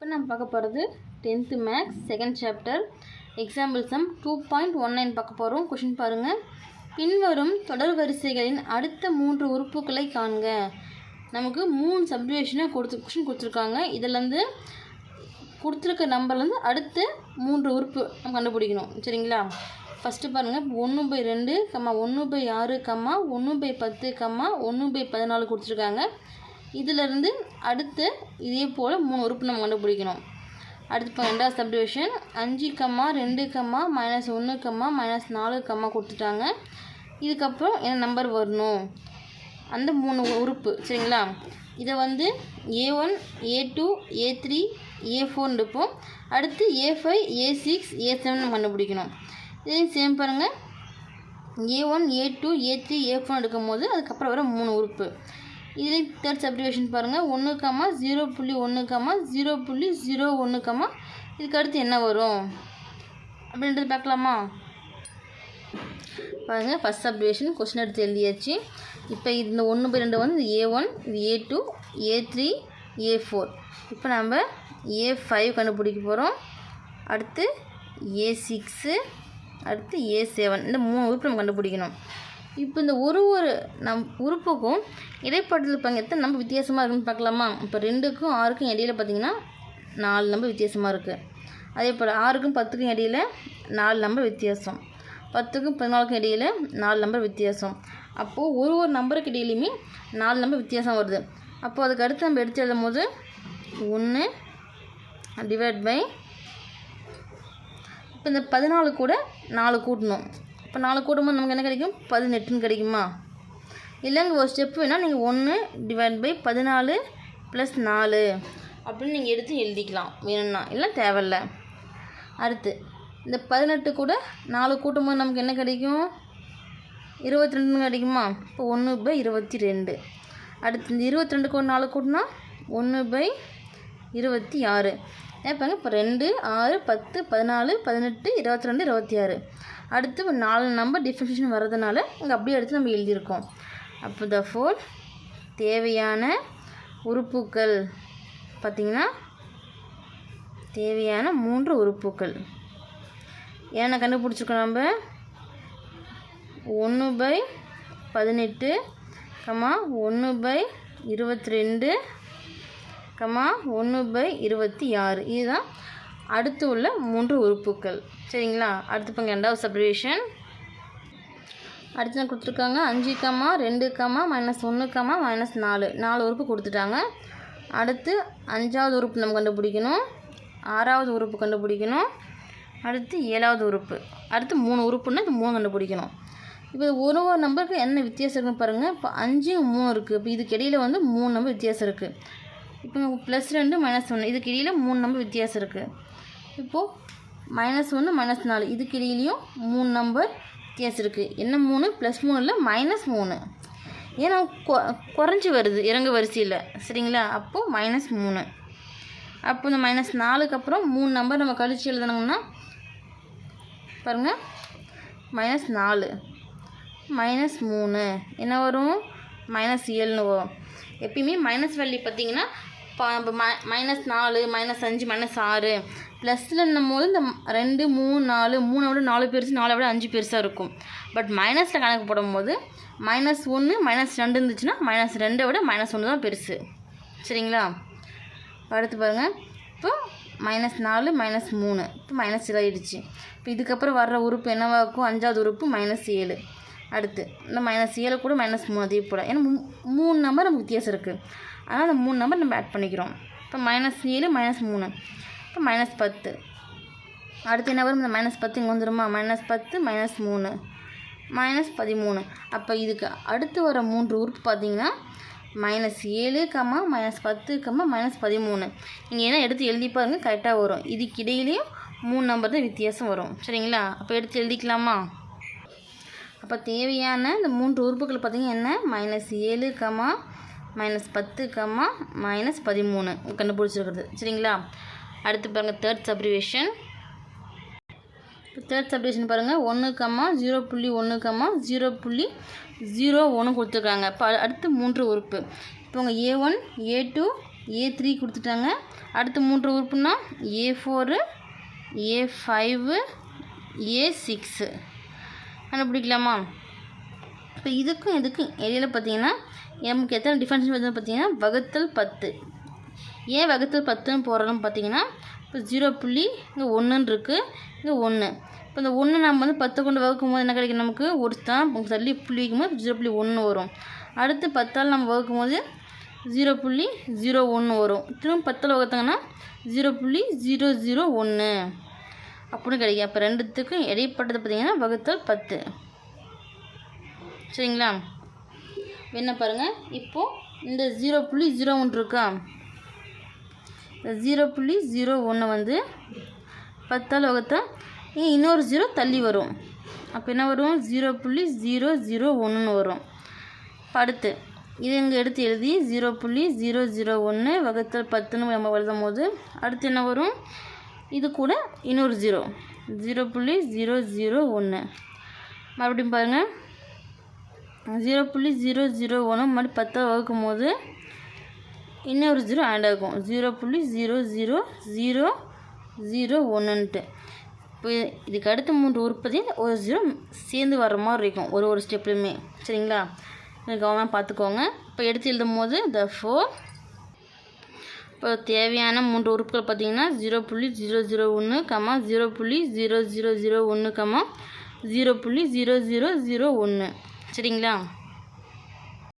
இப்போ நம்ம பார்க்க போகிறது tenth maths second chapter example sum two point one nine பார்க்க போகிறோம். கொஷின் பாருங்கள் பின்வரும் தொடர் வரிசைகளின் அடுத்த மூன்று உறுப்புகளை காண்க. நமக்கு மூணு சப்டிவேஷனாக கொடுத்து கொஷின் கொடுத்துருக்காங்க. இதுலேருந்து கொடுத்துருக்க நம்பர்லேருந்து அடுத்த மூன்று உறுப்பு நம்ம கண்டுபிடிக்கணும். சரிங்களா? ஃபஸ்ட்டு பாருங்கள் ஒன்று பை ரெண்டு கம்மா ஒன்று பை ஆறு கம்மா ஒன்று பை பத்து கம்மா ஒன்று பை பதினாலு கொடுத்துருக்காங்க. இதிலிருந்து அடுத்து இதே போல் மூணு உறுப்பு நம்ம கண்டுபிடிக்கணும். அடுத்து இப்போ ரெண்டாவது சப்டிவிஷன் அஞ்சு கம்மா ரெண்டு கம்மா மைனஸ் ஒன்று கம்மா மைனஸ் நாலு கம்மா கொடுத்துட்டாங்க. இதுக்கப்புறம் என்ன நம்பர் வரணும்? அந்த மூணு உறுப்பு சரிங்களா? இதை வந்து A one A two A three A ஃபோர்னு இருப்போம் அடுத்து A five A six A seven கண்டுபிடிக்கணும். இதையும் சேம் பாருங்கள் A one A two A three A four எடுக்கும்போது அதுக்கப்புறம் வர மூணு உறுப்பு. இதுலேயும் தேர்ட் சப்டிவேஷன் பாருங்கள் ஒன்று கம்மா ஜீரோ புள்ளி ஒன்று கம்மா ஜீரோ புள்ளி ஜீரோ ஒன்று கம்மா இதுக்கு அடுத்து என்ன வரும்? அப்படின்றது பார்க்கலாமா? பாருங்கள் ஃபஸ்ட் சப்டிவேஷன் கொஸ்டின் எடுத்து எழுதியாச்சு. இப்போ இந்த ஒன்று பை ரெண்டு வந்து ஏ ஒன் இது A two A three A four இப்போ நம்ம ஏ ஃபைவ் கண்டுபிடிக்க போகிறோம் அடுத்து ஏ சிக்ஸு அடுத்து ஏ செவன் இந்த மூணு உறுப்பு நம்ம கண்டுபிடிக்கணும். இப்போ இந்த ஒரு ஒரு நம் உறுப்புக்கும் இடைப்படுதல் பாருங்க நம்ம வித்தியாசமாக இருக்குன்னு பார்க்கலாமா? இப்போ ரெண்டுக்கும் ஆறுக்கும் இடையில பார்த்தீங்கன்னா நாலு நம்பர் வித்தியாசமாக இருக்குது அதே போல் ஆறுக்கும் பத்துக்கும் இடையில நாலு நம்பர் வித்தியாசம். பத்துக்கும் பதினாலுக்கும் இடையில நாலு நம்பர் வித்தியாசம். அப்போது ஒரு ஒரு நம்பருக்கு இடையிலையுமே நாலு நம்பர் வித்தியாசம் வருது. அப்போது அதுக்கு அடுத்து நம்ம எடுத்து எழுதும் போது ஒன்று டிவைட் பை இப்போ இந்த பதினாலு கூட நாலு கூட்டணும். இப்போ நாலு கூட்டும்போது நமக்கு என்ன கிடைக்கும்? பதினெட்டுன்னு கிடைக்குமா? இல்லைங்க ஒரு ஸ்டெப் வேணால் நீங்கள் ஒன்று டிவைட் பை பதினாலு ப்ளஸ் நாலு அப்படின்னு நீங்கள் எடுத்து எழுதிக்கலாம். வேணும்னா. இல்லை தேவையில்ல. அடுத்து இந்த பதினெட்டு கூட நாலு கூட்டும்போது நமக்கு என்ன கிடைக்கும்? இருபத்தி ரெண்டுன்னு கிடைக்குமா? இப்போ ஒன்று பை இருபத்தி ரெண்டு அடுத்து இந்த இருபத்தி ரெண்டுக்கு ஒரு நாலு கூட்டினா ஒன்று பை இருபத்தி ஆறு. ஏப்பாங்க இப்போ ரெண்டு ஆறு பத்து பதினாலு பதினெட்டு இருபத்தி ரெண்டு இருபத்தி ஆறு அடுத்து நாலு நம்பர் டிஃப்ரென்ஷியேஷன் வர்றதுனால இங்கே அப்படியே எடுத்து நம்ம எழுதியிருக்கோம். அப்போ த ஃபோர் தேவையான உறுப்புக்கள் பார்த்திங்கன்னா தேவையான மூன்று உறுப்புக்கள் ஏன்னா கண்டுபிடிச்சிருக்கோம் நம்ம. ஒன்று பை பதினெட்டு கம்மா ஒன்று பை இருபத்தி ரெண்டு கமா ஒன்று பை இருபத்தி ஆறு. இதுதான் அடுத்து உள்ள மூன்று உறுப்புக்கள் சரிங்களா? அடுத்து இப்போ ரெண்டாவது சப்ரிவேஷன் அடுத்து நான் கொடுத்துருக்காங்க? அஞ்சு கம்மா ரெண்டு கம்மா மைனஸ் ஒன்று கம்மா மைனஸ் நாலு. நாலு உறுப்பு கொடுத்துட்டாங்க. அடுத்து அஞ்சாவது உறுப்பு நம்ம கண்டுபிடிக்கணும். ஆறாவது உறுப்பு கண்டுபிடிக்கணும். அடுத்து ஏழாவது உறுப்பு. அடுத்து மூணு உறுப்புன்னா இது மூணு கண்டுபிடிக்கணும். இப்போ ஒரு ஒரு நம்பருக்கு என்ன வித்தியாசம் இருக்குன்னு பாருங்கள் இப்போ அஞ்சு மூணு இருக்குது இப்போ இதுக்கு இடையில வந்து மூணு நம்பர் வித்தியாசம் இருக்குது இப்போ ப்ளஸ் ரெண்டு மைனஸ் ஒன்று இதுக்கு இடையில மூணு நம்பர் வித்தியாசம் இருக்குது இப்போது மைனஸ் ஒன்று மைனஸ் நாலு. இதுக்கு இடையிலையும் மூணு நம்பர் வித்தியாசம் இருக்குது என்ன மூணு? ப்ளஸ் மூணு இல்லை மைனஸ் மூணு. ஏன்னா கொ குறைஞ்சி வருது இறங்கு வரிசையில். சரிங்களா? அப்போது மைனஸ் மூணு. அப்போ இந்த மைனஸ் நாலுக்கு அப்புறம் மூணு நம்பர் நம்ம கழிச்சு எழுதணுங்கன்னா பாருங்கள் மைனஸ் நாலு. மைனஸ் மூணு. என்ன வரும்? மைனஸ் ஏழுன்னு வரும். எப்பயுமே மைனஸ் வேல்யூ பார்த்தீங்கன்னா இப்போ மை மைனஸ் நாலு மைனஸ் அஞ்சு மைனஸ் ஆறு. ப்ளஸ்லன்னும் போது இந்த ரெண்டு மூணு நாலு மூணை விட நாலு பெருசு நாலை விட அஞ்சு பெருசாக இருக்கும். பட் மைனஸில் கணக்கு போடும்போது மைனஸ் ஒன்று மைனஸ் ரெண்டு இருந்துச்சுன்னா மைனஸ் ரெண்டை விட மைனஸ் ஒன்று தான் பெருசு. சரிங்களா? அடுத்து பாருங்கள் இப்போ மைனஸ் நாலு மைனஸ் மூணு. இப்போ மைனஸ் இதாகிடுச்சு இப்போ இதுக்கப்புறம் வர்ற உறுப்பு என்னவாக இருக்கும் அஞ்சாவது உறுப்பு மைனஸ் ஏழு. அடுத்து இந்த மைனஸ் ஏழு கூட மைனஸ் மூணு அதே போல். ஏன்னா மூணு நம்பர் நமக்கு வித்தியாசம் இருக்குது அதனால் அந்த மூணு நம்பர் நம்ம ஆட் பண்ணிக்கிறோம். இப்போ மைனஸ் ஏழு மைனஸ் மூணு. இப்போ மைனஸ் பத்து. அடுத்து என்ன வரும்? இந்த மைனஸ் பத்து இங்கே வந்துடுமா மைனஸ் பத்து மைனஸ் மூணு. மைனஸ் பதிமூணு. அப்போ இதுக்கு அடுத்து வர மூன்று உறுப்பு பார்த்தீங்கன்னா மைனஸ் ஏழு கம்மா மைனஸ் பத்து கம்மா மைனஸ் பதிமூணு. நீங்கள் என்ன எடுத்து எழுதி பாருங்கள் கரெக்டாக வரும். இதுக்கு இடையிலையும் மூணு நம்பர் தான் வித்தியாசம் வரும். சரிங்களா? அப்போ எடுத்து எழுதிக்கலாமா? அப்போ தேவையான இந்த மூன்று உறுப்புகள் பார்த்திங்கன்னா என்ன? மைனஸ் ஏழு கம்மா மைனஸ் பத்து கம்மா மைனஸ் பதிமூணு. கண்டுபிடிச்சிருக்கிறது. சரிங்களா? அடுத்து பாருங்கள் தேர்ட் சப்ரிவேஷன் இப்போ தேர்ட் சப்டிவிஷன் பாருங்கள் ஒன்று கம்மா ஜீரோ புள்ளி ஒன்று கம்மா ஜீரோ புள்ளி ஜீரோ ஒன்று கொடுத்துருக்காங்க. இப்போ அடுத்து மூன்று உறுப்பு. இப்போ உங்கள் A one A two A three கொடுத்துட்டாங்க. அடுத்து மூன்று உறுப்புனா A four A five A six கண்டுபிடிக்கலாமா? இப்போ இதுக்கும் இதுக்கும் இடையில பார்த்தீங்கன்னா நமக்கு எத்தனை டிஃபரன்ஸ் வருதுன்னு பார்த்தீங்கன்னா வகுத்தல் பத்து. ஏன் வகுத்தல் பத்துன்னு போடுறோம்னு பார்த்தீங்கன்னா இப்போ ஜீரோ புள்ளி இங்கே ஒன்றுன்னு இருக்குது இங்கே ஒன்று இப்போ இந்த ஒன்று நம்ம வந்து பத்து கொண்டு வகுக்கும் போது என்ன கிடைக்கும் நமக்கு? ஒரு தான் தள்ளி புள்ளி வைக்கும்போது ஜீரோ புள்ளி ஒன்று வரும். அடுத்து பத்தால் நம்ம வகுக்கும் போது ஜீரோ புள்ளி ஜீரோ ஒன்று வரும். திரும்ப பத்தில் வகுத்தாங்கன்னா ஜீரோ புள்ளி ஜீரோ ஜீரோ ஒன்று அப்படின்னு கிடைக்கும். அப்போ ரெண்டுத்துக்கும் இடைப்பட்டது பார்த்தீங்கன்னா வகுத்தல் பத்து. சரிங்களா? என்ன பாருங்கள் இப்போது இந்த ஜீரோ புள்ளி ஜீரோ ஒன்று இருக்கா? இந்த ஜீரோ புள்ளி ஜீரோ ஒன்று வந்து பத்தால் வகுத்தா இன்னொரு ஜீரோ தள்ளி வரும்? அப்போ என்ன வரும்? ஜீரோ புள்ளி ஜீரோ ஜீரோ ஒன்றுன்னு வரும். அடுத்து இது இங்கே எடுத்து எழுதி ஜீரோ புள்ளி ஜீரோ ஜீரோ ஒன்று வகுத்தல் பத்துன்னு நம்ம எழுதும் போது அடுத்து என்ன வரும்? இது கூட இன்னொரு ஜீரோ ஜீரோ புள்ளி ஜீரோ ஜீரோ ஒன்று மறுபடியும் பாருங்கள் ஜீரோ புள்ளி ஜீரோ ஜீரோ ஒன்று மறுபடியும் பத்தை வகுக்கும் போது இன்னொரு ஜீரோ ஆட் ஆகும். ஜீரோ புள்ளி ஜீரோ ஜீரோ ஜீரோ ஜீரோ ஒன்றுன்ட்டு இப்போ இதுக்கு அடுத்த மூன்று உற்பத்தியில் ஒரு ஜீரோ சேர்ந்து வர்ற மாதிரி இருக்கும். ஒரு ஒரு ஸ்டெப்லையுமே சரிங்களா? கவனமாக பார்த்துக்கோங்க. இப்போ எடுத்து எழுதும் போது த ஃபோர் இப்போ தேவையான மூன்று உறுப்புகள் பார்த்தீங்கன்னா ஜீரோ புள்ளி ஜீரோ ஜீரோ ஒன்று கமா ஜீரோ புள்ளி ஜீரோ ஜீரோ ஜீரோ ஒன்று கம்மா ஜீரோ புள்ளி ஜீரோ ஜீரோ ஜீரோ ஒன்று சரிங்களா?